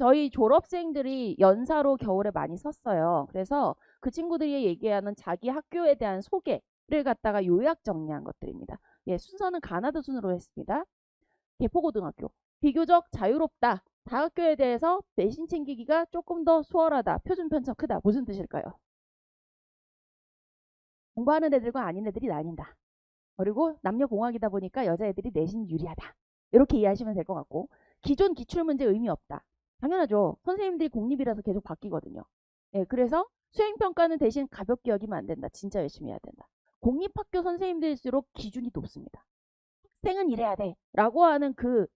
저희 졸업생들이 연사로 겨울에 많이 썼어요. 그래서 그 친구들이 얘기하는 자기 학교에 대한 소개를 갖다가 요약 정리한 것들입니다. 예, 순서는 가나다 순으로 했습니다. 개포고등학교. 비교적 자유롭다. 다학교에 대해서 내신 챙기기가 조금 더 수월하다. 표준 편차 크다. 무슨 뜻일까요? 공부하는 애들과 아닌 애들이 나뉜다. 그리고 남녀 공학이다 보니까 여자애들이 내신 유리하다. 이렇게 이해하시면 될 것 같고 기존 기출문제 의미 없다. 당연하죠. 선생님들이 공립이라서 계속 바뀌거든요. 예, 그래서 수행평가는 대신 가볍게 여기면 안 된다. 진짜 열심히 해야 된다. 공립학교 선생님들일수록 기준이 높습니다. 학생은 이래야 돼. 라고 하는 그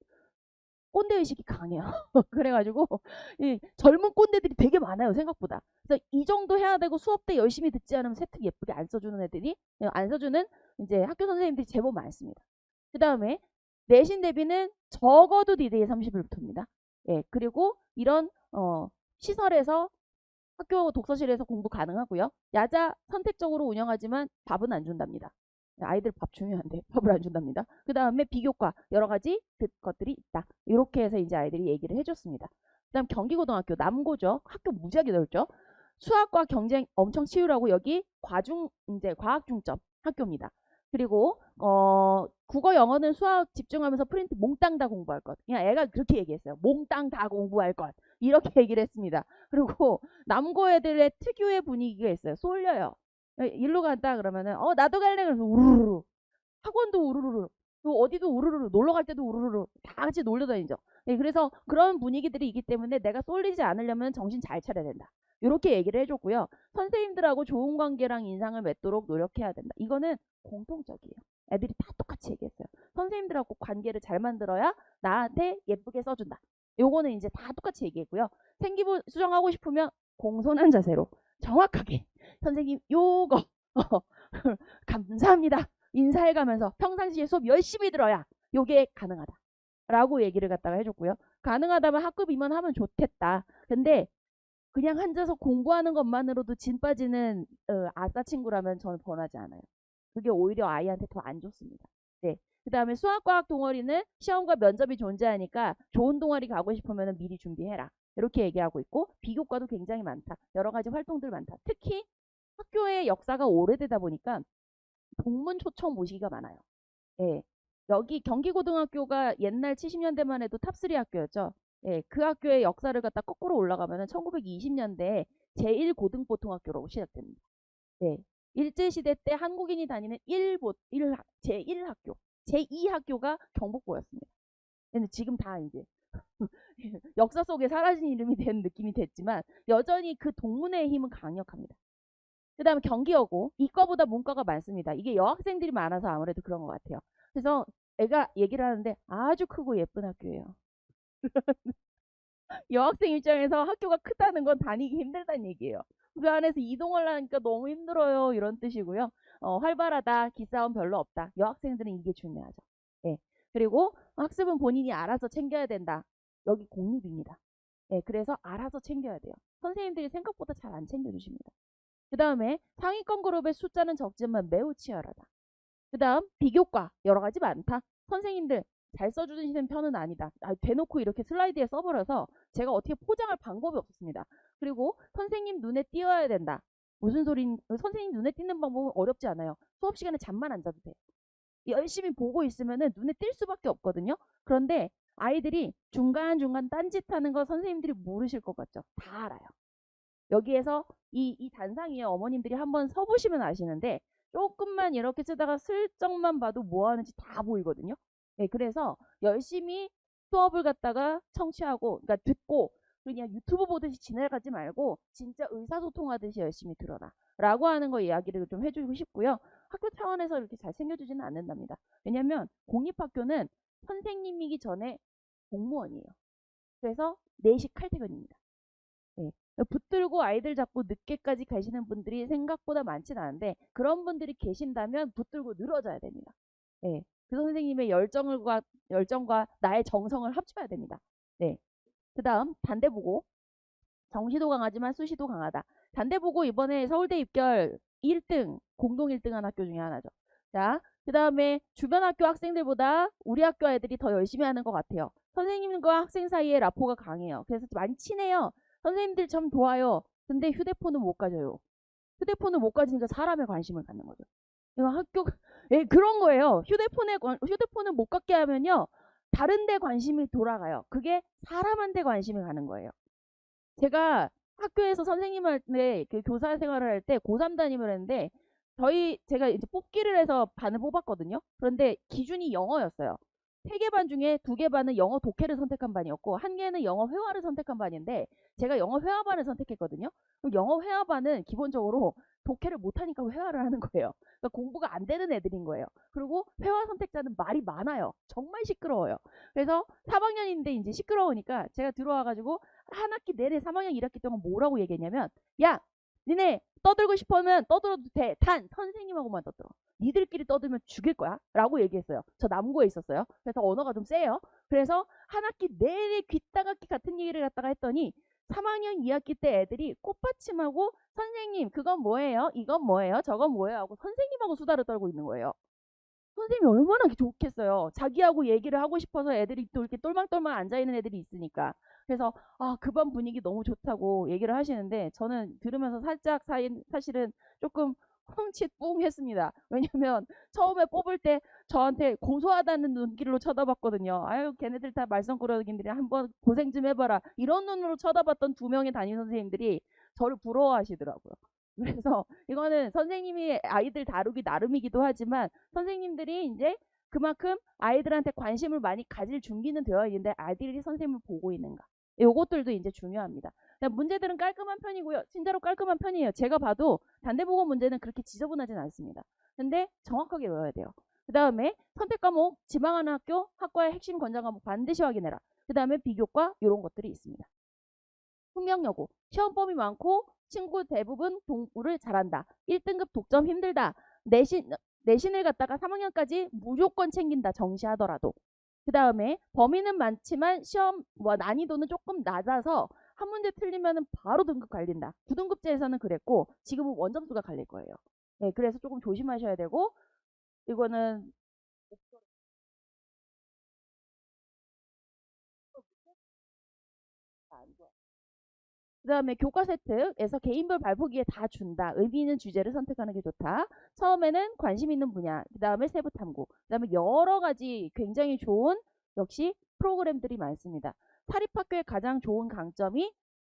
꼰대 의식이 강해요. 그래가지고 이 젊은 꼰대들이 되게 많아요. 생각보다. 그래서 이 정도 해야 되고 수업 때 열심히 듣지 않으면 세특 예쁘게 안 써주는 애들이 예, 안 써주는 이제 학교 선생님들이 제법 많습니다. 그 다음에 내신 대비는 적어도 디데이 30일부터입니다. 예, 그리고 이런 어, 시설에서 학교 독서실에서 공부 가능하고요. 야자 선택적으로 운영하지만 밥은 안 준답니다. 아이들 밥 중요한데 밥을 안 준답니다. 그 다음에 비교과 여러 가지 것들이 있다. 이렇게 해서 이제 아이들이 얘기를 해줬습니다. 그 다음 경기고등학교 남고죠. 학교 무지하게 넓죠. 수학과 경쟁 엄청 치열하고 여기 과중 이제 과학 중점 학교입니다. 그리고 어 국어 영어는 수학 집중하면서 프린트 몽땅 다 공부할 것. 그냥 애가 그렇게 얘기했어요. 몽땅 다 공부할 것. 이렇게 얘기를 했습니다. 그리고 남고 애들의 특유의 분위기가 있어요. 쏠려요. 일로 간다 그러면은 어 나도 갈래 그래서 우르르 학원도 우르르 또 어디도 우르르 놀러 갈 때도 우르르 다 같이 놀러 다니죠. 네, 그래서 그런 분위기들이 있기 때문에 내가 쏠리지 않으려면 정신 잘 차려야 된다. 이렇게 얘기를 해줬고요. 선생님들하고 좋은 관계랑 인상을 맺도록 노력해야 된다. 이거는 공통적이에요. 애들이 다 똑같이 얘기했어요. 선생님들하고 관계를 잘 만들어야 나한테 예쁘게 써준다. 요거는 이제 다 똑같이 얘기했고요. 생기부 수정하고 싶으면 공손한 자세로 정확하게 선생님 요거 감사합니다. 인사해가면서 평상시에 수업 열심히 들어야 요게 가능하다. 라고 얘기를 갖다가 해줬고요. 가능하다면 학급 임원하면 좋겠다. 근데 그냥 앉아서 공부하는 것만으로도 진 빠지는 어, 아싸 친구라면 저는 권하지 않아요. 그게 오히려 아이한테 더 안 좋습니다. 네. 그 다음에 수학과학 동아리는 시험과 면접이 존재하니까 좋은 동아리 가고 싶으면 미리 준비해라. 이렇게 얘기하고 있고 비교과도 굉장히 많다. 여러 가지 활동들 많다. 특히 학교의 역사가 오래되다 보니까 동문 초청 모시기가 많아요. 예. 여기 경기고등학교가 옛날 70년대만 해도 탑3 학교였죠. 예, 그 학교의 역사를 갖다 거꾸로 올라가면은 1920년대 제1고등보통학교로 시작됩니다. 네. 일제시대 때 한국인이 다니는 1보, 1, 제1학교, 제2학교가 경복고였습니다. 근데 지금 다 이제 역사 속에 사라진 이름이 된 느낌이 됐지만 여전히 그 동문회의 힘은 강력합니다. 그 다음에 경기여고 이과보다 문과가 많습니다. 이게 여학생들이 많아서 아무래도 그런 것 같아요. 그래서 애가 얘기를 하는데 아주 크고 예쁜 학교예요. 여학생 입장에서 학교가 크다는 건 다니기 힘들다는 얘기예요. 그 안에서 이동을 하니까 너무 힘들어요. 이런 뜻이고요. 어, 활발하다, 기싸움 별로 없다. 여학생들은 이게 중요하죠. 예. 그리고 학습은 본인이 알아서 챙겨야 된다. 여기 공립입니다. 예, 그래서 알아서 챙겨야 돼요. 선생님들이 생각보다 잘 안 챙겨주십니다. 그 다음에 상위권 그룹의 숫자는 적지만 매우 치열하다. 그 다음 비교과 여러 가지 많다. 선생님들 잘 써주시는 편은 아니다. 아, 대놓고 이렇게 슬라이드에 써버려서 제가 어떻게 포장할 방법이 없습니다. 그리고 선생님 눈에 띄어야 된다. 무슨 소린 선생님 눈에 띄는 방법은 어렵지 않아요. 수업 시간에 잠만 안 자도 돼. 열심히 보고 있으면 눈에 띌 수밖에 없거든요. 그런데 아이들이 중간중간 딴짓하는 거 선생님들이 모르실 것 같죠? 다 알아요. 여기에서 이, 이 단상 위에 어머님들이 한번 서보시면 아시는데 조금만 이렇게 쓰다가 슬쩍만 봐도 뭐 하는지 다 보이거든요. 네, 그래서 열심히 수업을 갖다가 청취하고, 그러니까 듣고, 그냥 유튜브 보듯이 지나가지 말고 진짜 의사소통하듯이 열심히 들어라. 라고 하는 거 이야기를 좀 해주고 싶고요. 학교 차원에서 이렇게 잘 챙겨주지는 않는답니다. 왜냐면 공립학교는 선생님이기 전에 공무원이에요. 그래서 4시 칼퇴근입니다. 네. 붙들고 아이들 잡고 늦게까지 가시는 분들이 생각보다 많지는 않은데 그런 분들이 계신다면 붙들고 늘어져야 됩니다. 네. 그 선생님의 열정과 열정과 나의 정성을 합쳐야 됩니다. 네. 그 다음 단대보고 정시도 강하지만 수시도 강하다. 단대보고 이번에 서울대 입결 1등 공동 1등한 학교 중에 하나죠. 자, 그 다음에 주변 학교 학생들보다 우리 학교 애들이 더 열심히 하는 것 같아요. 선생님과 학생 사이에 라포가 강해요. 그래서 많이 친해요. 선생님들 참 좋아요. 근데 휴대폰은 못 가져요. 휴대폰을 못 가지니까 사람에 관심을 갖는 거죠. 이거 학교 예, 그런 거예요. 휴대폰에 관- 휴대폰을 못 갖게 하면요. 다른 데 관심이 돌아가요. 그게 사람한테 관심이 가는 거예요. 제가 학교에서 선생님한테 그 교사 생활을 할 때 고3 담임을 했는데 저희 제가 이제 뽑기를 해서 반을 뽑았거든요. 그런데 기준이 영어였어요. 세 개 반 중에 두 개 반은 영어 독해를 선택한 반이었고 한 개는 영어 회화를 선택한 반인데 제가 영어 회화반을 선택했거든요. 그럼 영어 회화반은 기본적으로 독해를 못하니까 회화를 하는 거예요. 그러니까 공부가 안 되는 애들인 거예요. 그리고 회화 선택자는 말이 많아요. 정말 시끄러워요. 그래서 3학년인데 이제 시끄러우니까 제가 들어와가지고 한 학기 내내 3학년 1학기 동안 뭐라고 얘기했냐면 야 니네 떠들고 싶으면 떠들어도 돼. 단 선생님하고만 떠들어. 니들끼리 떠들면 죽일 거야. 라고 얘기했어요. 저 남고에 있었어요. 그래서 언어가 좀 세요. 그래서 한 학기 내내 귀따갑기 같은 얘기를 갖다가 했더니 3학년 2학기 때 애들이 꽃받침하고 선생님 그건 뭐예요? 이건 뭐예요? 저건 뭐예요? 하고 선생님하고 수다를 떨고 있는 거예요. 선생님이 얼마나 좋겠어요. 자기하고 얘기를 하고 싶어서 애들이 또 이렇게 똘망똘망 앉아있는 애들이 있으니까. 그래서 아, 그 반 분위기 너무 좋다고 얘기를 하시는데 저는 들으면서 살짝 사이, 사실은 조금 흠칫 뿡 했습니다. 왜냐면 처음에 뽑을 때 저한테 고소하다는 눈길로 쳐다봤거든요. 아유 걔네들 다 말썽꾸러기들이 한번 고생 좀 해봐라. 이런 눈으로 쳐다봤던 두 명의 담임 선생님들이 저를 부러워하시더라고요. 그래서 이거는 선생님이 아이들 다루기 나름이기도 하지만 선생님들이 이제 그만큼 아이들한테 관심을 많이 가질 준비는 되어 있는데 아이들이 선생님을 보고 있는가. 요것들도 이제 중요합니다. 문제들은 깔끔한 편이고요. 진짜로 깔끔한 편이에요. 제가 봐도 단대보고 문제는 그렇게 지저분하진 않습니다. 근데 정확하게 외워야 돼요. 그 다음에 선택 과목, 지망하는 학교, 학과의 핵심 권장 과목 반드시 확인해라. 그 다음에 비교과 이런 것들이 있습니다. 훈명여고, 시험 범위 많고 친구 대부분 공부를 잘한다. 1등급 독점 힘들다. 내신 내신을 갖다가 3학년까지 무조건 챙긴다. 정시하더라도. 그 다음에 범위는 많지만 시험 뭐 난이도는 조금 낮아서 한 문제 틀리면 바로 등급 갈린다. 9등급제에서는 그랬고 지금은 원점수가 갈릴 거예요. 네, 그래서 조금 조심하셔야 되고 이거는 그 다음에 교과 세트에서 개인별 발표기에 다 준다. 의미 있는 주제를 선택하는 게 좋다. 처음에는 관심 있는 분야, 그 다음에 세부 탐구, 그 다음에 여러 가지 굉장히 좋은 역시 프로그램들이 많습니다. 사립학교의 가장 좋은 강점이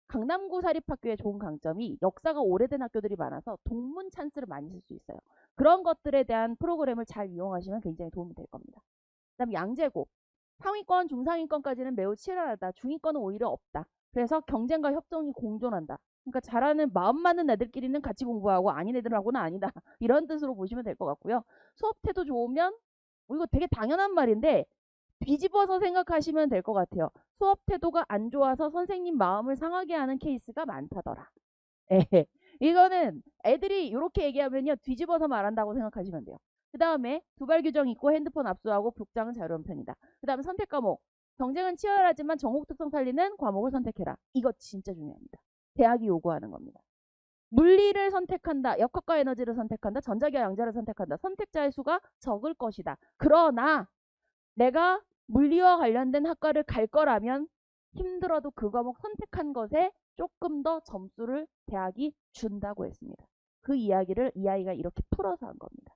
강남구 사립학교의 좋은 강점이 역사가 오래된 학교들이 많아서 동문 찬스를 많이 쓸 수 있어요. 그런 것들에 대한 프로그램을 잘 이용하시면 굉장히 도움이 될 겁니다. 그 다음에 양재고 상위권, 중상위권까지는 매우 치열하다. 중위권은 오히려 없다. 그래서 경쟁과 협동이 공존한다. 그러니까 잘하는 마음 맞는 애들끼리는 같이 공부하고 아닌 애들하고는 아니다. 이런 뜻으로 보시면 될 것 같고요. 수업 태도 좋으면 뭐 이거 되게 당연한 말인데 뒤집어서 생각하시면 될 것 같아요. 수업 태도가 안 좋아서 선생님 마음을 상하게 하는 케이스가 많다더라. 에 이거는 애들이 이렇게 얘기하면요. 뒤집어서 말한다고 생각하시면 돼요. 그 다음에 두발 규정 있고 핸드폰 압수하고 복장은 자유로운 편이다. 그 다음에 선택 과목. 경쟁은 치열하지만 전공 특성 살리는 과목을 선택해라. 이거 진짜 중요합니다. 대학이 요구하는 겁니다. 물리를 선택한다. 역학과 에너지를 선택한다. 전자기와 양자를 선택한다. 선택자의 수가 적을 것이다. 그러나 내가 물리와 관련된 학과를 갈 거라면 힘들어도 그 과목 선택한 것에 조금 더 점수를 대학이 준다고 했습니다. 그 이야기를 이 아이가 이렇게 풀어서 한 겁니다.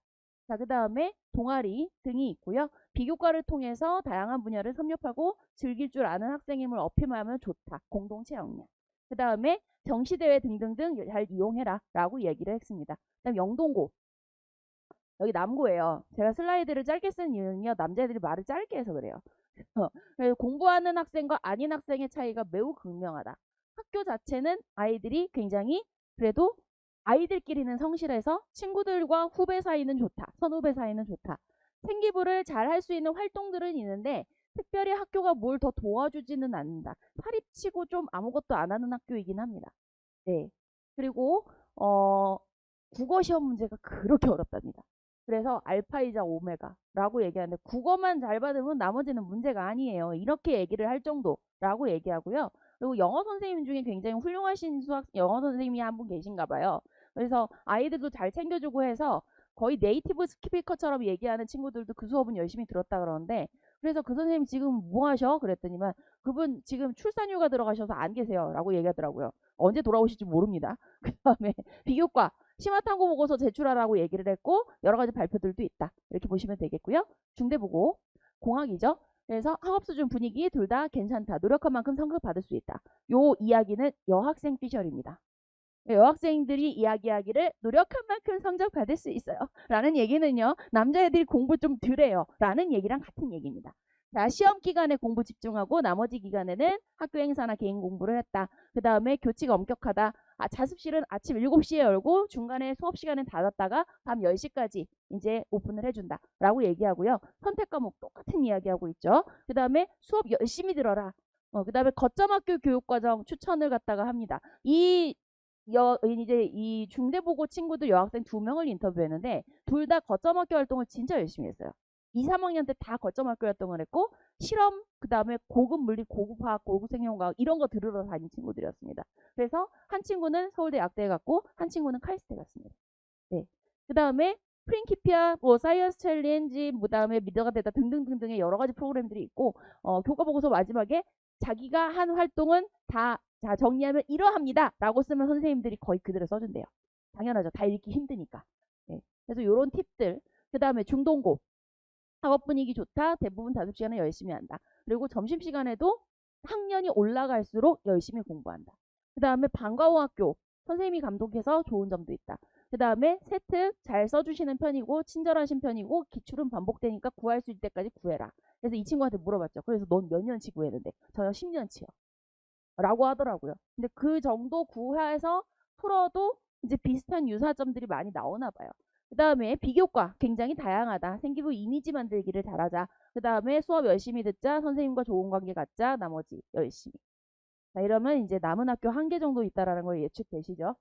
자, 그 다음에 동아리 등이 있고요. 비교과를 통해서 다양한 분야를 섭렵하고 즐길 줄 아는 학생임을 어필하면 좋다. 공동체 역량. 그 다음에 정시대회 등등등 잘 이용해라 라고 얘기를 했습니다. 그 다음 영동고. 여기 남고예요. 제가 슬라이드를 짧게 쓴 이유는요. 남자애들이 말을 짧게 해서 그래요. 그래서 공부하는 학생과 아닌 학생의 차이가 매우 극명하다. 학교 자체는 아이들이 굉장히 그래도 아이들끼리는 성실해서 친구들과 후배 사이는 좋다. 선후배 사이는 좋다. 생기부를 잘 할 수 있는 활동들은 있는데 특별히 학교가 뭘 더 도와주지는 않는다. 사립치고 좀 아무것도 안 하는 학교이긴 합니다. 네. 그리고 어 국어 시험 문제가 그렇게 어렵답니다. 그래서 알파이자 오메가라고 얘기하는데 국어만 잘 받으면 나머지는 문제가 아니에요. 이렇게 얘기를 할 정도라고 얘기하고요. 그리고 영어 선생님 중에 굉장히 훌륭하신 수학 영어 선생님이 한 분 계신가 봐요. 그래서 아이들도 잘 챙겨주고 해서 거의 네이티브 스피커처럼 얘기하는 친구들도 그 수업은 열심히 들었다 그러는데 그래서 그 선생님 지금 뭐 하셔? 그랬더니만 그분 지금 출산휴가 들어가셔서 안 계세요. 라고 얘기하더라고요. 언제 돌아오실지 모릅니다. 그 다음에 비교과 심화탐구 보고서 제출하라고 얘기를 했고 여러 가지 발표들도 있다. 이렇게 보시면 되겠고요. 중대보고 공학이죠. 그래서 학업 수준 분위기 둘 다 괜찮다. 노력한 만큼 성적 받을 수 있다. 요 이야기는 여학생 피셜입니다. 여학생들이 이야기하기를 노력한 만큼 성적 받을 수 있어요. 라는 얘기는요. 남자애들이 공부 좀 덜해요. 라는 얘기랑 같은 얘기입니다. 자, 시험 기간에 공부 집중하고 나머지 기간에는 학교 행사나 개인 공부를 했다. 그 다음에 교칙 엄격하다. 아, 자습실은 아침 7시에 열고 중간에 수업 시간은 닫았다가 밤 10시까지 이제 오픈을 해준다. 라고 얘기하고요. 선택 과목 똑같은 이야기하고 있죠. 그 다음에 수업 열심히 들어라. 어, 그 다음에 거점 학교 교육과정 추천을 갖다가 합니다. 이 여, 이제 이 중대보고 친구들 여학생 두 명을 인터뷰했는데 둘 다 거점 학교 활동을 진짜 열심히 했어요. 2, 3학년 때 다 거점학교 활동을 했고 실험, 그 다음에 고급 물리, 고급 화학, 고급 생명과학 이런 거 들으러 다닌 친구들이었습니다. 그래서 한 친구는 서울대 약대에 갔고 한 친구는 카이스트에 갔습니다. 네. 그 다음에 프린키피아, 뭐 사이언스 챌린지, 그 다음에 미더가 되다 등등등등의 여러 가지 프로그램들이 있고 어, 교과 보고서 마지막에 자기가 한 활동은 다 자, 정리하면 이러합니다. 라고 쓰면 선생님들이 거의 그대로 써준대요. 당연하죠. 다 읽기 힘드니까. 네. 그래서 요런 팁들. 그 다음에 중동고. 학업 분위기 좋다. 대부분 자습 시간에 열심히 한다. 그리고 점심시간에도 학년이 올라갈수록 열심히 공부한다. 그 다음에 방과 후 학교. 선생님이 감독해서 좋은 점도 있다. 그 다음에 세트 잘 써주시는 편이고 친절하신 편이고 기출은 반복되니까 구할 수 있을 때까지 구해라. 그래서 이 친구한테 물어봤죠. 그래서 넌 몇 년치 구했는데? 저요 10년치요. 라고 하더라고요. 근데 그 정도 구해서 풀어도 이제 비슷한 유사점들이 많이 나오나 봐요. 그 다음에 비교과 굉장히 다양하다. 생기부 이미지 만들기를 잘하자. 그 다음에 수업 열심히 듣자. 선생님과 좋은 관계 갖자. 나머지 열심히. 자 이러면 이제 남은 학교 한 개 정도 있다라는 걸 예측되시죠?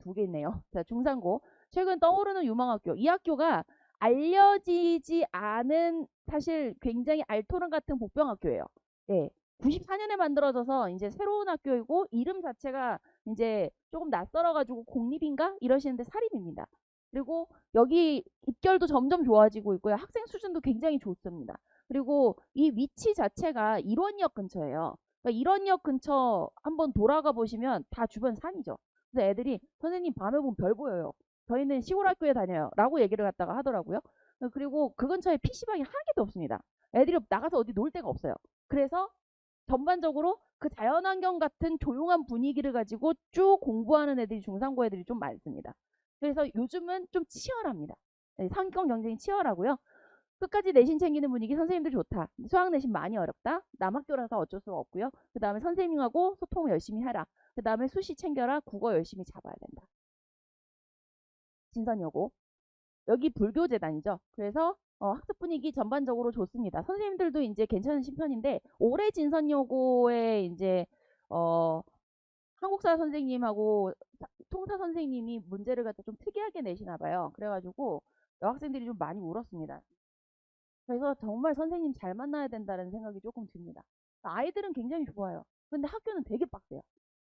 두 개 있네요. 자 중상고. 최근 떠오르는 유망학교. 이 학교가 알려지지 않은 사실 굉장히 알토란 같은 복병학교예요. 네. 94년에 만들어져서 이제 새로운 학교이고 이름 자체가 이제 조금 낯설어가지고 공립인가 이러시는데 사립입니다. 그리고 여기 입결도 점점 좋아지고 있고요. 학생 수준도 굉장히 좋습니다. 그리고 이 위치 자체가 일원역 근처예요. 그러니까 일원역 근처 한번 돌아가 보시면 다 주변 산이죠. 그래서 애들이 선생님 밤에 보면 별 보여요. 저희는 시골 학교에 다녀요. 라고 얘기를 갖다가 하더라고요. 그리고 그 근처에 PC방이 한 개도 없습니다. 애들이 나가서 어디 놀 데가 없어요. 그래서 전반적으로 그 자연환경 같은 조용한 분위기를 가지고 쭉 공부하는 애들이 중상고 애들이 좀 많습니다. 그래서 요즘은 좀 치열합니다. 네, 상권 경쟁이 치열하고요. 끝까지 내신 챙기는 분위기 선생님들 좋다. 수학 내신 많이 어렵다. 남학교라서 어쩔 수가 없고요. 그 다음에 선생님하고 소통 열심히 하라. 그 다음에 수시 챙겨라. 국어 열심히 잡아야 된다. 진선여고. 여기 불교재단이죠. 그래서 어, 학습 분위기 전반적으로 좋습니다. 선생님들도 이제 괜찮으신 편인데 올해 진선여고에 이제 어, 한국사 선생님하고 통사 선생님이 문제를 갖다 좀 특이하게 내시나 봐요. 그래가지고 여학생들이 좀 많이 울었습니다. 그래서 정말 선생님 잘 만나야 된다는 생각이 조금 듭니다. 아이들은 굉장히 좋아요. 근데 학교는 되게 빡세요.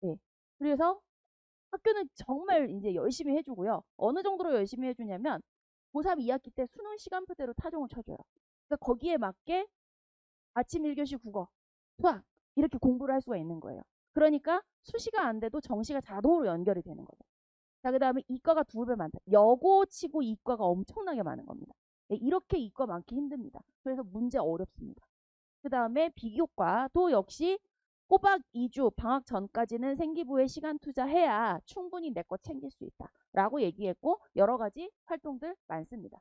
네. 그래서 학교는 정말 이제 열심히 해주고요. 어느 정도로 열심히 해주냐면 고3 2학기 때 수능 시간표대로 타종을 쳐줘요. 그러니까 거기에 맞게 아침 1교시 국어, 수학 이렇게 공부를 할 수가 있는 거예요. 그러니까 수시가 안 돼도 정시가 자동으로 연결이 되는 거죠. 자, 그 다음에 이과가 두 배 많다. 여고 치고 이과가 엄청나게 많은 겁니다. 네, 이렇게 이과 많기 힘듭니다. 그래서 문제 어렵습니다. 그 다음에 비교과도 역시 꼬박 2주 방학 전까지는 생기부에 시간 투자해야 충분히 내 거 챙길 수 있다. 라고 얘기했고 여러 가지 활동들 많습니다.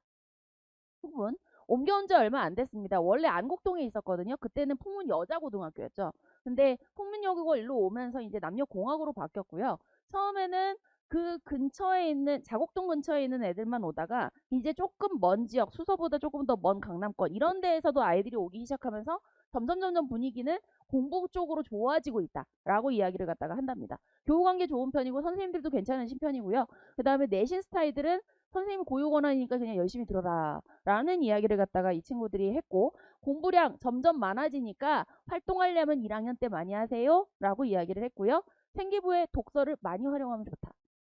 풍문 옮겨온 지 얼마 안 됐습니다. 원래 안국동에 있었거든요. 그때는 풍문 여자고등학교였죠. 근데 풍문여고 일로 오면서 이제 남녀공학으로 바뀌었고요. 처음에는 그 근처에 있는 자곡동 근처에 있는 애들만 오다가 이제 조금 먼 지역 수서보다 조금 더 먼 강남권 이런 데에서도 아이들이 오기 시작하면서 점점 점점 분위기는 공부 쪽으로 좋아지고 있다라고 이야기를 갖다가 한답니다. 교우 관계 좋은 편이고 선생님들도 괜찮으신 편이고요. 그 다음에 내신 스타일들은 선생님 고유 권한이니까 그냥 열심히 들어라 라는 이야기를 갖다가 이 친구들이 했고 공부량 점점 많아지니까 활동하려면 1학년 때 많이 하세요 라고 이야기를 했고요. 생기부의 독서를 많이 활용하면 좋다.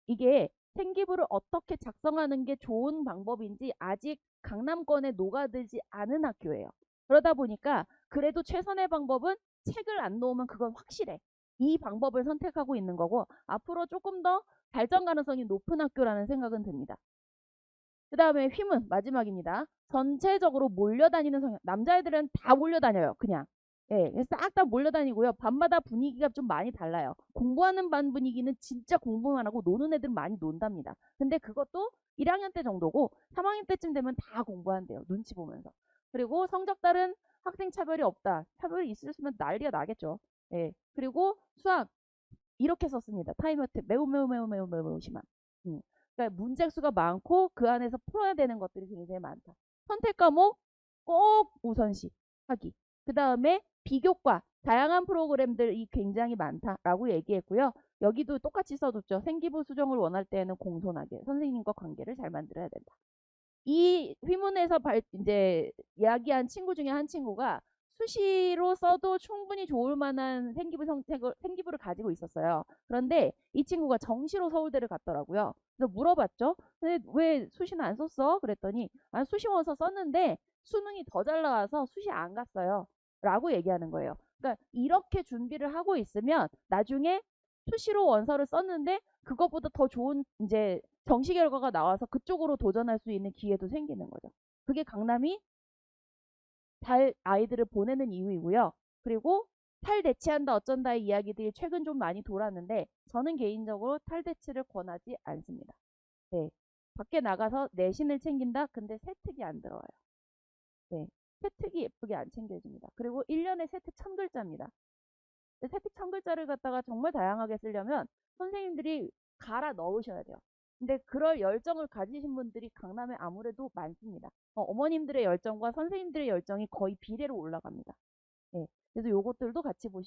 이게 생기부를 어떻게 작성하는 게 좋은 방법인지 아직 강남권에 녹아들지 않은 학교예요. 그러다 보니까 그래도 최선의 방법은 책을 안 놓으면 그건 확실해. 이 방법을 선택하고 있는 거고 앞으로 조금 더 발전 가능성이 높은 학교라는 생각은 듭니다. 그 다음에 휘문 마지막입니다. 전체적으로 몰려다니는 성향. 남자애들은 다 몰려다녀요. 그냥. 예, 싹 다 몰려다니고요. 밤마다 분위기가 좀 많이 달라요. 공부하는 반 분위기는 진짜 공부만 하고 노는 애들은 많이 논답니다. 근데 그것도 1학년 때 정도고 3학년 때쯤 되면 다 공부한대요. 눈치 보면서. 그리고 성적 따른 학생 차별이 없다. 차별이 있으면 난리가 나겠죠. 예. 그리고 수학 이렇게 썼습니다. 타임어택 매우 매우 매우 매우 매우 심한. 음. 그러니까 문제 수가 많고 그 안에서 풀어야 되는 것들이 굉장히 많다. 선택 과목 꼭 우선시 하기. 그 다음에 비교과 다양한 프로그램들이 굉장히 많다라고 얘기했고요. 여기도 똑같이 써뒀죠. 생기부 수정을 원할 때에는 공손하게 선생님과 관계를 잘 만들어야 된다. 이 휘문에서 발, 이제 이야기한 친구 중에 한 친구가 수시로 써도 충분히 좋을 만한 생기부 선택을 생기부를 가지고 있었어요. 그런데 이 친구가 정시로 서울대를 갔더라고요. 그래서 물어봤죠. 왜 수시는 안 썼어? 그랬더니 아, 수시 원서 썼는데 수능이 더 잘 나와서 수시 안 갔어요. 라고 얘기하는 거예요. 그러니까 이렇게 준비를 하고 있으면 나중에 수시로 원서를 썼는데 그것보다 더 좋은 이제 정시 결과가 나와서 그쪽으로 도전할 수 있는 기회도 생기는 거죠. 그게 강남이 잘 아이들을 보내는 이유이고요. 그리고 탈 대치한다 어쩐다의 이야기들이 최근 좀 많이 돌았는데 저는 개인적으로 탈 대치를 권하지 않습니다. 네. 밖에 나가서 내신을 챙긴다? 근데 세특이 안 들어와요. 네. 세특이 예쁘게 안 챙겨집니다. 그리고 1년에 세특 1000글자입니다. 세특 1000글자를 갖다가 정말 다양하게 쓰려면 선생님들이 갈아 넣으셔야 돼요. 근데 그럴 열정을 가지신 분들이 강남에 아무래도 많습니다. 어, 머님들의 열정과 선생님들의 열정이 거의 비례로 올라갑니다. 네. 그래서 요것들도 같이 보시